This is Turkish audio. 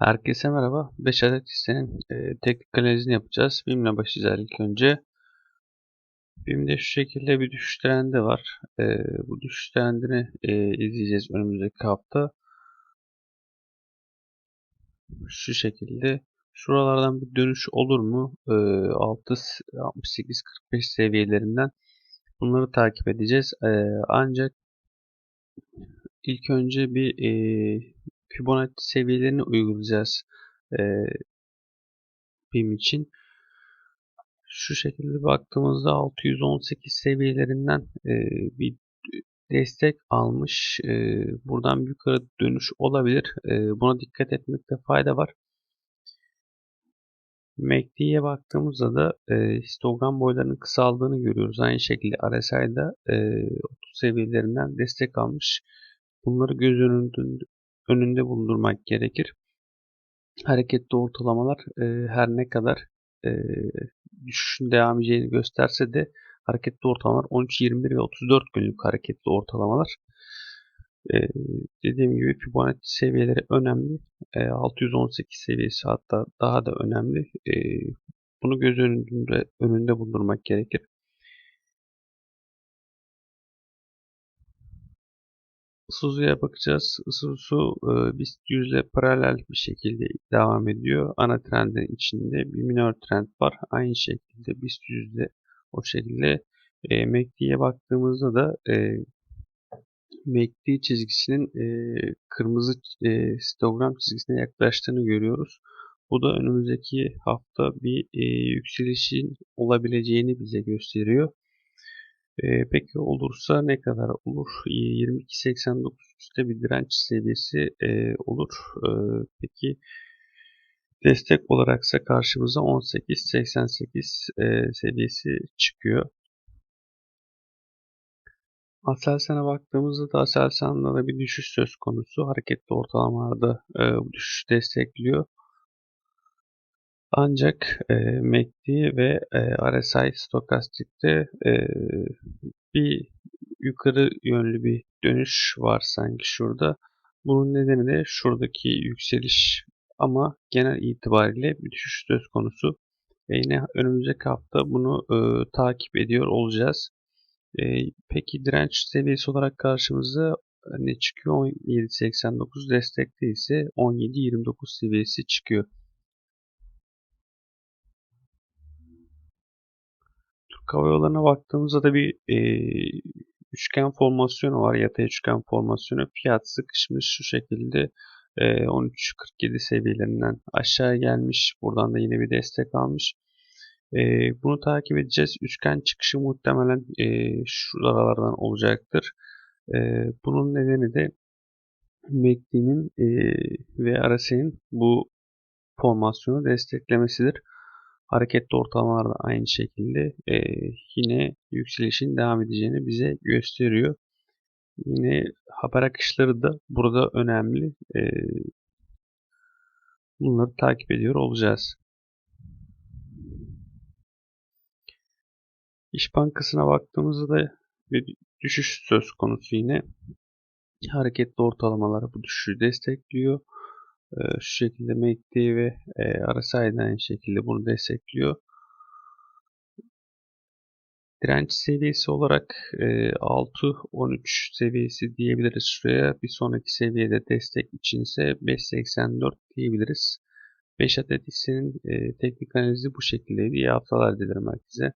Herkese merhaba. 5 adet hissenin e, teknik analizini yapacağız. BİM'le başlayacağız ilk önce. BİM'de şu şekilde bir düşüş trendi var. E, bu düşüş trendini e, izleyeceğiz önümüzdeki hafta. Şu şekilde. Şuralardan bir dönüş olur mu? E, 6.68.45 seviyelerinden bunları takip edeceğiz. E, ancak ilk önce bir e, Fibonacci seviyelerini uygulayacağız e, BİM için. Şu şekilde baktığımızda 618 seviyelerinden e, bir destek almış. E, buradan yukarı dönüş olabilir. E, buna dikkat etmekte fayda var. MACD'ye baktığımızda da e, histogram boylarının kısaldığını görüyoruz. Aynı şekilde RSI'da e, 30 seviyelerinden destek almış. Bunları göz önünde, önünde bulundurmak gerekir. Hareketli ortalamalar e, her ne kadar e, düşüşün devam edeceğini gösterse de hareketli ortalamalar 13, 21 ve 34 günlük hareketli ortalamalar. Ee, dediğim gibi Fibonacci seviyeleri önemli. Ee, 618 seviyesi hatta daha da önemli. Ee, bunu göz önünde, önünde bulundurmak gerekir. Isuzu'ya bakacağız. Isuzu e, BIST yüzle paralel bir şekilde devam ediyor. Ana trendin içinde bir minor trend var. Aynı şekilde BIST yüzde o şekilde e, MACD'ye baktığımızda da e, MACD çizgisinin e, kırmızı e, histogram çizgisine yaklaştığını görüyoruz. Bu da önümüzdeki hafta bir e, yükselişin olabileceğini bize gösteriyor. E, peki olursa ne kadar olur? 22.89 üstte bir direnç seviyesi e, olur. E, peki destek olaraksa karşımıza 18.88 e, seviyesi çıkıyor. Aselsan'a baktığımızda da Aselsan'da da bir düşüş söz konusu. Hareketli ortalamalarda e, düşüş destekliyor. Ancak e, MACD ve e, RSI stokastikte e, bir yukarı yönlü bir dönüş var sanki şurada. Bunun nedeni de şuradaki yükseliş ama genel itibariyle bir düşüş söz konusu. Ve yine önümüzdeki hafta bunu e, takip ediyor olacağız. E, peki direnç seviyesi olarak karşımıza ne çıkıyor? 17.89 destekte ise 17.29 seviyesi çıkıyor. Türk Hava Yolları'na baktığımızda da bir e, üçgen formasyonu var. Yatay üçgen formasyonu. Fiyat sıkışmış şu şekilde e, 13.47 seviyelerinden aşağı gelmiş. Buradan da yine bir destek almış. Bunu takip edeceğiz. Üçgen çıkışı muhtemelen şuralardan olacaktır. Bunun nedeni de MACD'nin ve RSI'nin bu formasyonu desteklemesidir. Hareketli ortalamalar da aynı şekilde e, yine yükselişin devam edeceğini bize gösteriyor. Yine haber akışları da burada önemli. E, bunları takip ediyor olacağız. İş Bankası'na baktığımızda da bir düşüş söz konusu yine. Hareketli ortalamalar bu düşüşü destekliyor. Ee, şu şekilde MACD ve e, RSI de aynı şekilde bunu destekliyor. Direnç seviyesi olarak e, 6-13 seviyesi diyebiliriz şuraya. Bir sonraki seviyede destek içinse 5.84 diyebiliriz. 5 adet hissenin e, teknik analizi bu şekildeydi. İyi haftalar dilerim herkese.